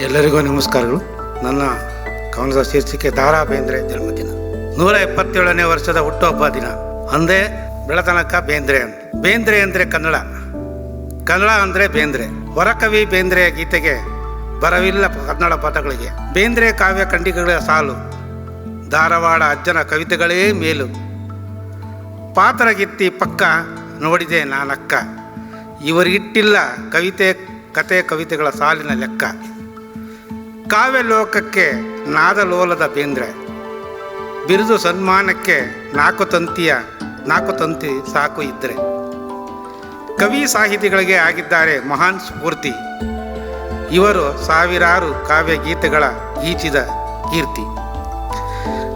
ಎಲ್ಲರಿಗೂ ನಮಸ್ಕಾರಗಳು. ನನ್ನ ಕವನದ ಶೀರ್ಷಿಕೆ ದಾರಾ ಬೇಂದ್ರೆ ಜನ್ಮದಿನ. ನೂರ ಎಪ್ಪತ್ತೇಳನೇ ವರ್ಷದ ಹುಟ್ಟುಹಬ್ಬ ದಿನ. ಅಂದೇ ಬೆಳತನಕ ಬೇಂದ್ರೆ ಅಂತ. ಬೇಂದ್ರೆ ಅಂದರೆ ಕನ್ನಡ. ಕನ್ನಡ ಅಂದರೆ ಬೇಂದ್ರೆ. ಹೊರಕವಿ ಬೇಂದ್ರೆಯ ಗೀತೆಗೆ ಬರವಿಲ್ಲ ಕನ್ನಡ ಪದಗಳಿಗೆ ಬೇಂದ್ರೆ ಕಾವ್ಯ ಖಂಡಿಕೆಗಳ ಸಾಲು. ಧಾರವಾಡ ಅಜ್ಜನ ಕವಿತೆಗಳೇ ಮೇಲು. ಪಾತ್ರಗಿತ್ತಿ ಪಕ್ಕ ನೋಡಿದೆ ನಾನಕ್ಕ. ಇವರಿಗಿಟ್ಟಿಲ್ಲ ಕವಿತೆ, ಕತೆ, ಕವಿತೆಗಳ ಸಾಲಿನ ಲೆಕ್ಕ. ಕಾವ್ಯ ಲೋಕಕ್ಕೆ ನಾದಲೋಲದ ಬೇಂದ್ರೆ ಬಿರುದು ಸನ್ಮಾನಕ್ಕೆ ನಾಲ್ಕು ತಂತಿಯ ನಾಲ್ಕು ತಂತಿ ಸಾಕು ಇದ್ರೆ. ಕವಿ ಸಾಹಿತಿಗಳಿಗೆ ಆಗಿದ್ದಾರೆ ಮಹಾನ್ ಸ್ಫೂರ್ತಿ. ಇವರು ಸಾವಿರಾರು ಕಾವ್ಯ ಗೀತೆಗಳ ಈಚಿದ ಕೀರ್ತಿ.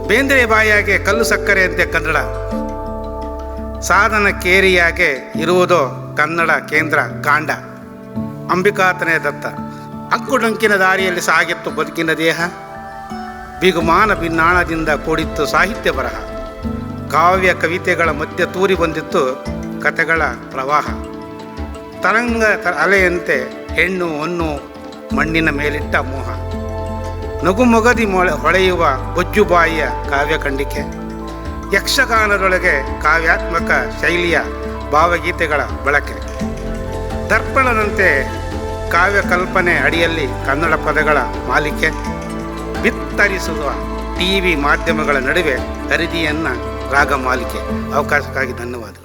ಬೇಂದ್ರೆ ಬಾಯಾಗೆ ಕಲ್ಲು ಸಕ್ಕರೆಯಂತೆ ಕನ್ನಡ. ಸಾಧನ ಕೇರಿಯಾಗೆ ಇರುವುದೋ ಕನ್ನಡ ಕೇಂದ್ರ ಕಾಂಡ. ಅಂಬಿಕಾತನೇ ದತ್ತ. ಅಂಕುಡೊಂಕಿನ ದಾರಿಯಲ್ಲಿ ಸಾಗಿತ್ತು ಬದುಕಿನ ದೇಹ. ಬಿಗುಮಾನ ಭಿನ್ನಾಣದಿಂದ ಕೂಡಿತ್ತು ಸಾಹಿತ್ಯ ಬರಹ. ಕಾವ್ಯ ಕವಿತೆಗಳ ಮಧ್ಯೆ ತೂರಿ ಬಂದಿತ್ತು ಕಥೆಗಳ ಪ್ರವಾಹ. ತರಂಗ ಅಲೆಯಂತೆ ಹೆಣ್ಣು ಹೊನ್ನು ಮಣ್ಣಿನ ಮೇಲಿಟ್ಟ ಮೋಹ. ನಗುಮೊಗದಿ ಮೊಳೆ ಹೊಳೆಯುವ ಬೊಜ್ಜುಬಾಯಿಯ ಕಾವ್ಯ ಖಂಡಿಕೆ ಯಕ್ಷಗಾನದೊಳಗೆ ಕಾವ್ಯಾತ್ಮಕ ಶೈಲಿಯ ಭಾವಗೀತೆಗಳ ಬಳಕೆ. ದರ್ಪಣದಂತೆ ಕಾವ್ಯ ಕಲ್ಪನೆ ಅಡಿಯಲ್ಲಿ ಕನ್ನಡ ಪದಗಳ ಮಾಲಿಕೆ. ಬಿತ್ತರಿಸುವ ಟಿ ವಿ ಮಾಧ್ಯಮಗಳ ನಡುವೆ ಖರೀದಿಯನ್ನು ರಾಗ ಮಾಲಿಕೆ. ಅವಕಾಶಕ್ಕಾಗಿ ಧನ್ಯವಾದ